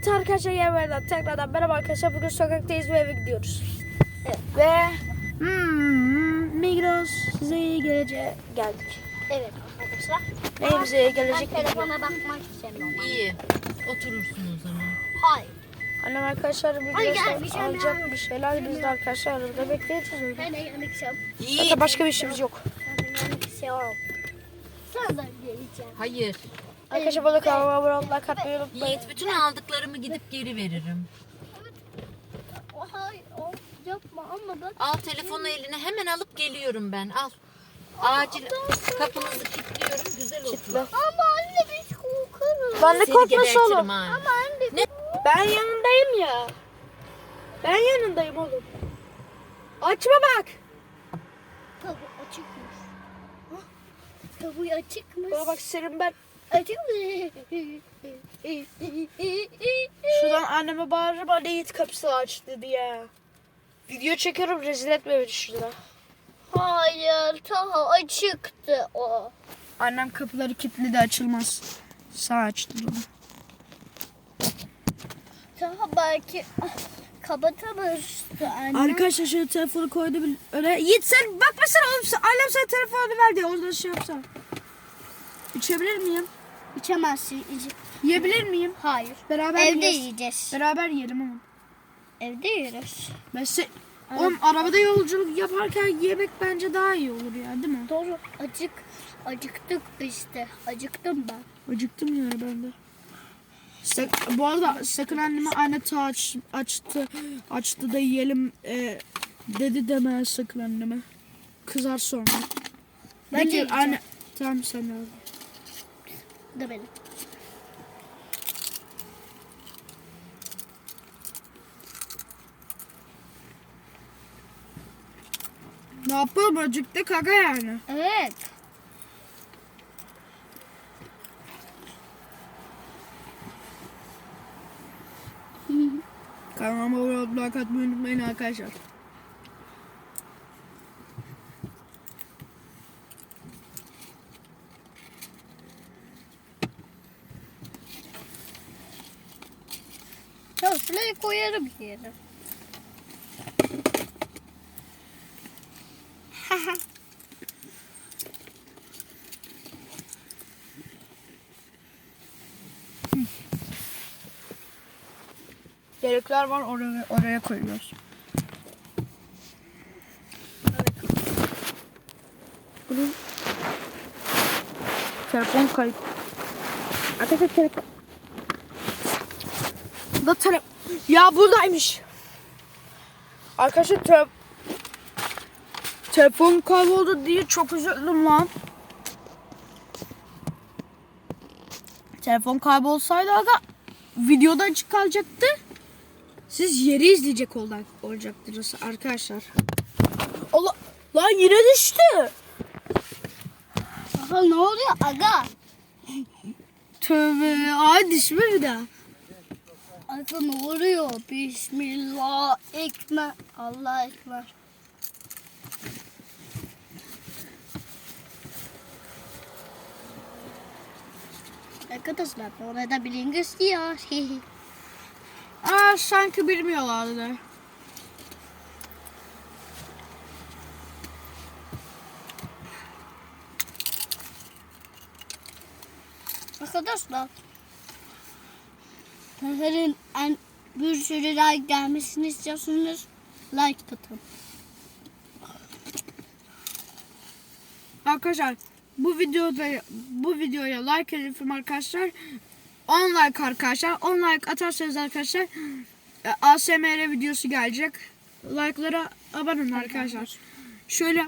Evet arkadaşlar yerlerden tekrardan merhaba arkadaşlar. Bugün sokaktayız ve eve gidiyoruz. Evet. Ve hmm, Migros size iyi geleceğe geldik. Evet arkadaşlar. Neyimize Ben gelecek bilmiyorum. telefona bakmak istemiyorum. İyi. Oturursun o zaman. Hayır. Annem arkadaşlar bir şey alacak bir şeyler. Biz de arkadaşlar arada bekleyeceğiz. Ben de yemek istiyorum. İyi. Zaten başka bir işimiz yok. Ben de yemek istiyorum. Sana da geleceğim. Hayır. Arkadaşlar bana kanalıma abone olmayı katmayı unutmayın. Yiğit bütün aldıklarımı gidip geri veririm. O hayır. O yapma ama. Al telefonu eline hemen alıp geliyorum ben. Al. Acil kapınızı kilitliyorum. Güzel olsun. Ama anne biz korkarız. Ben de Seni korkması gebertirim oğlum. ha. Ama anne Ne? Ben yanındayım ya. Ben yanındayım oğlum. Açma bak. tabu açıkmış. Hah, Tabu açıkmış. Bana bak senin ben. Şuradan anneme bağırırım anne Yiğit kapısı açtı diye. Video çekiyorum rezil etme beni şurada. Hayır, daha açıktı o. Annem kapıları kilitledi açılmaz. Sağ açtı bunu. Daha belki kapatamamıştı anne. Arkadaşlar şöyle telefonu koydu bir öyle. Yiğit sen bakmasana oğlum. sen- Annem sana telefonu ver diye oradan şey yapsana. İçebilir miyim? İçemezsin. iç- Yiyebilir miyim? Hayır. Beraber Evde yeriz. yiyeceğiz. Beraber yiyelim ama. Evde yeriz. Ben se- Oğlum arabada yolculuk yaparken yemek bence daha iyi olur ya değil mi? Doğru. Acık. Acıktık de. Acıktım ben. Acıktım yani ben de. Sak- bu arada sakın anneme anne ta aç, açtı açtı da yiyelim e, dedi deme sakın anneme. Kızar sonra. Ben De de ki, yiyeceğim. anne tamam sen al. Da benim. Ne yapalım acıktı kaka yani. Evet. Kanalıma abone atmayı unutmayın arkadaşlar. Şuraya koyarım yere. Gerekler var oraya, oraya koyuyoruz. Bunun telefon kayıp. Arkadaşlar telefon. Da tele... Ya buradaymış. Arkadaşlar te... telefon kayboldu diye çok üzüldüm lan. Telefon kaybolsaydı aga videoda açık kalacaktı. Siz yeri izleyecek olacak, olacaktınız arkadaşlar. Allah lan yine düştü. Aha ne oluyor aga? Tövbe ay düşme bir daha. Aga ne oluyor? Bismillah. Ekber. Allah ekber. Arkadaşlar bu arada bilin istiyor. Aa sanki bilmiyorlardı. Arkadaşlar. Seferin en bir sürü like gelmesini istiyorsanız like atın. Arkadaşlar bu videoda bu videoya like edin arkadaşlar. 10 like arkadaşlar. 10 like atarsanız arkadaşlar e, ASMR videosu gelecek. Like'lara abone olun arkadaşlar. Şöyle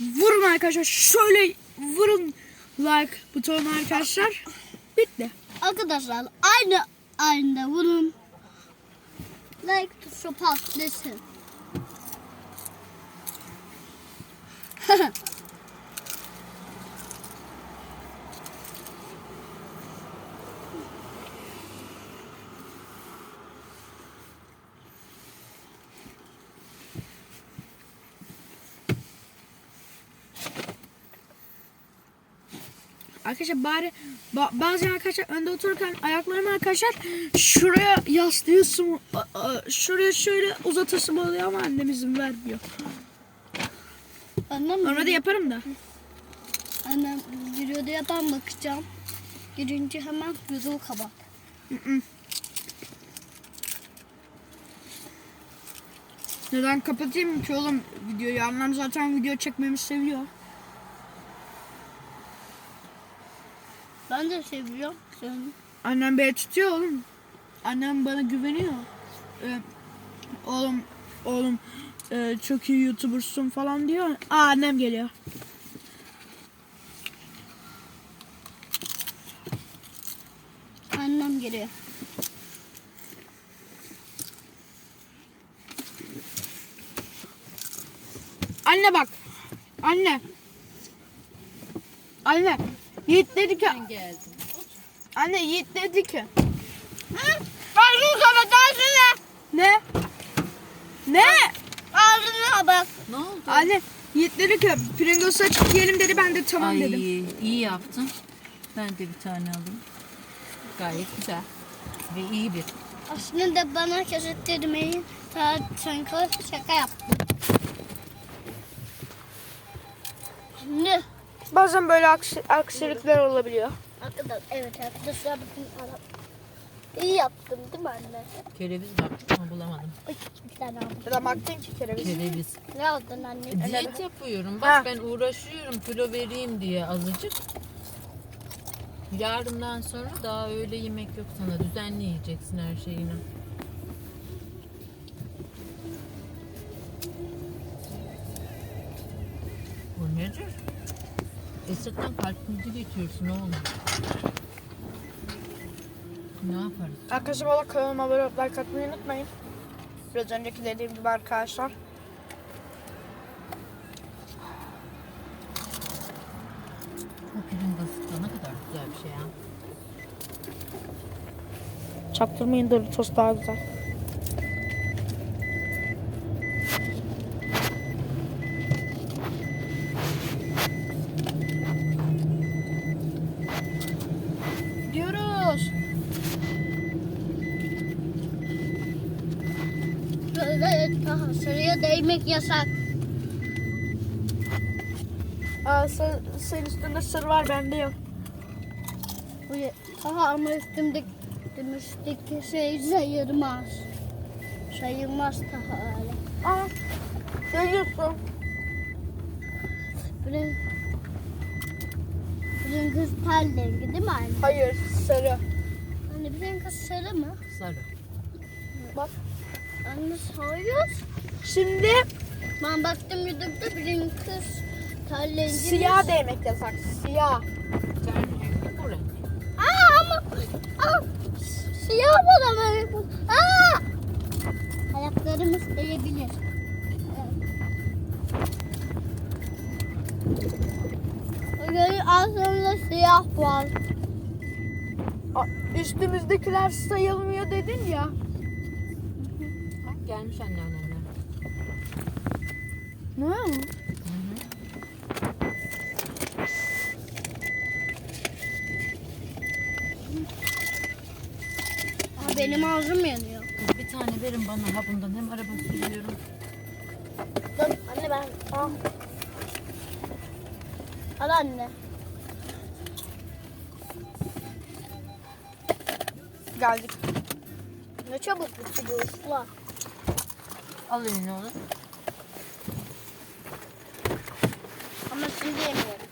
vurun arkadaşlar. Şöyle vurun like butonuna arkadaşlar. Bitti. Arkadaşlar aynı aynı bunun like tuşu patlasın. Arkadaşlar bari ba- bazen arkadaşlar önde otururken ayaklarımı arkadaşlar şuraya yaslıyorsun. Şuraya şöyle uzatasım oluyor ama annem izin vermiyor. Annem, Normalde yaparım da. annem videoda yapan bakacağım. Girince hemen yüzümü kapat. Neden kapatayım ki oğlum videoyu? Annem zaten video çekmemi seviyor. Ben de seviyorum. Sen Annem beni tutuyor oğlum. Annem bana güveniyor. Ee, oğlum, oğlum e, çok iyi YouTuber'sun falan diyor. Aa annem geliyor. annem geliyor. Anne bak. Anne. Anne. Yiğit dedi ki. Anne Yiğit dedi ki. Ağzını kapat ağzını. Ne? Ne? Ağzına bak. Ne oldu? Anne Yiğit dedi ki Pringles'ı açıp yiyelim dedi ben de tamam Ay dedim. iyi yaptın. Ben de bir tane alayım. Gayet güzel. Ve iyi bir. Aslında bana kesettirmeyin. Sanki şaka yaptım. Bazen böyle aksi, aksilikler olabiliyor. arkadaşlar evet arkadaşlar bakın. İyi yaptım değil mi anne? Kereviz baktım ama bulamadım. Ay, bir tane aldım. Ya da baktın ki kereviz. Kereviz. Ne aldın anne? Diyet yapıyorum. Bak Ha. ben uğraşıyorum kilo vereyim diye azıcık. Yarından sonra daha öyle yemek yok sana. Düzenli yiyeceksin her şeyini. Bu nedir? Esra'dan kalp krizi geçiyorsun oğlum. Ne yaparız? Arkadaşlar valla kanalıma abone olup like atmayı unutmayın. Biraz önceki dediğim gibi arkadaşlar. Bu pirin basıkta ne kadar güzel bir şey ya. Çaktırmayın Doritos daha güzel. Sarıya değmek yasak. Aa, sen, senin üstünde sır var bende yok. Bu Daha ama üstümdeki, üstümdeki şey sayılmaz. Sayılmaz daha öyle. Aa, ne diyorsun? Bunun, bunun kız tel rengi değil mi anne? Hayır sarı. Anne bunun kız sarı mı? Sarı. Bak. Anne. Şimdi Ben baktım YouTube'da birinin kız rengi. siyah değmek yasak. Siyah. Aa ama aa, siyah bana böyle. Aa! Ayaklarımız değebilir. Böyle ağzımda siyah var. Üstümüzdekiler sayılmıyor dedin ya. Gelmiş anneannemler. Ne? Aa, benim ağzım yanıyor. Kız bir tane verin bana ha bundan hem araba sürüyorum. Dur anne ben. Al. Al anne. Geldik. Ne çabuk bitti bu ıslah. Al elini onu. Ama şimdi yemiyorum.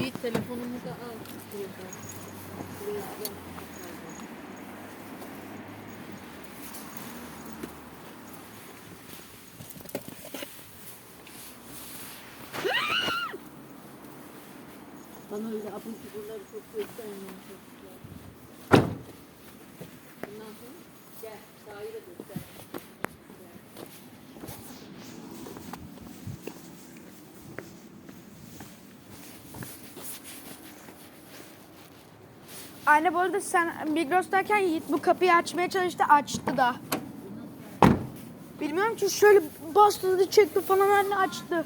İyi telefonumu da al. Bana öyle abur cuburları çok göstermiyor çocuklar. Bundan sonra gel sahile göster. Anne bu arada sen Migros'tayken Yiğit bu kapıyı açmaya çalıştı açtı da. Bilmiyorum ki şöyle bastırdı çekti falan anne açtı.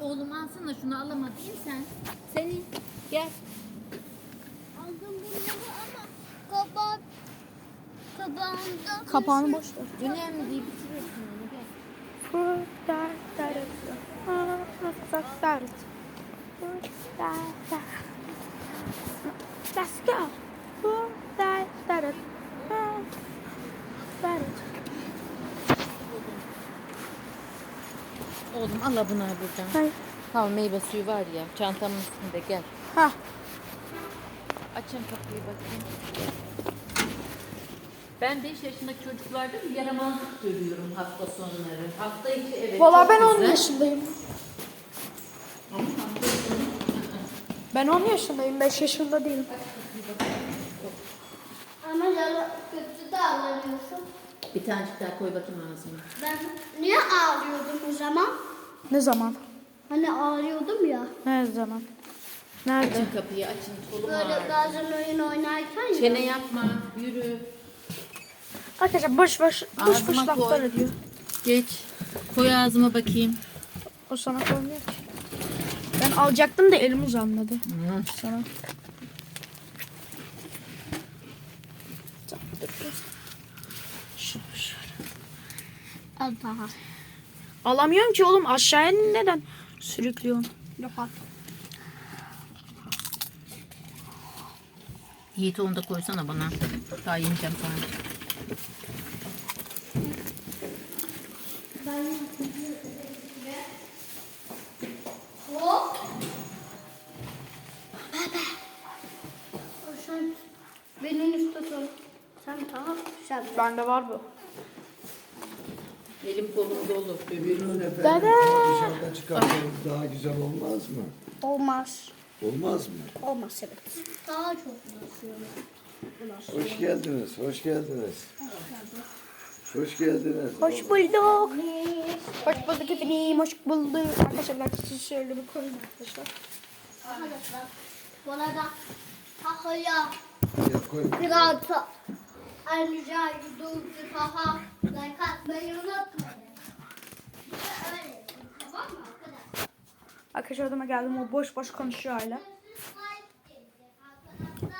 Oğlum alsana şunu alamadın sen. Seni gel. Aldım bunları ama kapak kapağında. Kapağını boş ver. Önemli değil bitirirsin onu gel. Let's go. Oğlum al bunu buradan. Hayır. Tamam meyve suyu var ya çantamın üstünde gel. Ha. Açın kapıyı bakayım. Ben 5 yaşındaki çocuklarda bir yaramazlık görüyorum hafta sonları. Hafta içi evet Valla çok ben 10 güzel. yaşındayım. Ben 10 yaşındayım. 5 yaşında değilim. Ama yara kötü davranıyorsun. Bir tanecik daha koy bakayım ağzına. Ben niye ağlıyordum o zaman? Ne zaman? Hani ağlıyordum ya. Ne zaman? Nerede? Açın kapıyı açın. Kolum Böyle ağrıyor. bazen oyun oynarken ya. Çene yapma. Yürü. Arkadaşlar boş boş boş boş Ağzıma laflar koy. ediyor. Geç. Koy ağzıma bakayım. O sana koymuyor ki. Ben alacaktım da elim uzanmadı. Sana. Al daha. Alamıyorum ki oğlum aşağıya neden sürüklüyorsun? Yok Yiğit onu da koysana bana. Daha yiyeceğim sonra. Hop. Sen benim üstü tut. Sen tamam. Sen de. Bende var bu. Elim kolum dolu. Öbürünün efendim Dede. dışarıda çıkarsanız daha güzel olmaz mı? Olmaz. Olmaz mı? Olmaz evet. Daha çok bulaşıyorum. Hoş geldiniz, hoş geldiniz. Hoş geldiniz. Hoş bulduk. Hoş bulduk efendim. Hoş bulduk. Arkadaşlar ben size şöyle bir koyayım arkadaşlar. Arkadaşlar tahaya Gel koy. biraz ayrıca durdu taha like atmayı unutmayın. Öyle tamam mı arkadaşlar? Arkadaşlar odama geldim. O boş boş konuşuyor hala.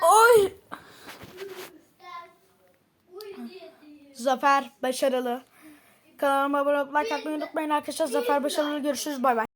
Oy. Zafer başarılı. Kanalıma abone olup like atmayı unutmayın arkadaşlar. Zafer başarılı. Görüşürüz. Bay bay.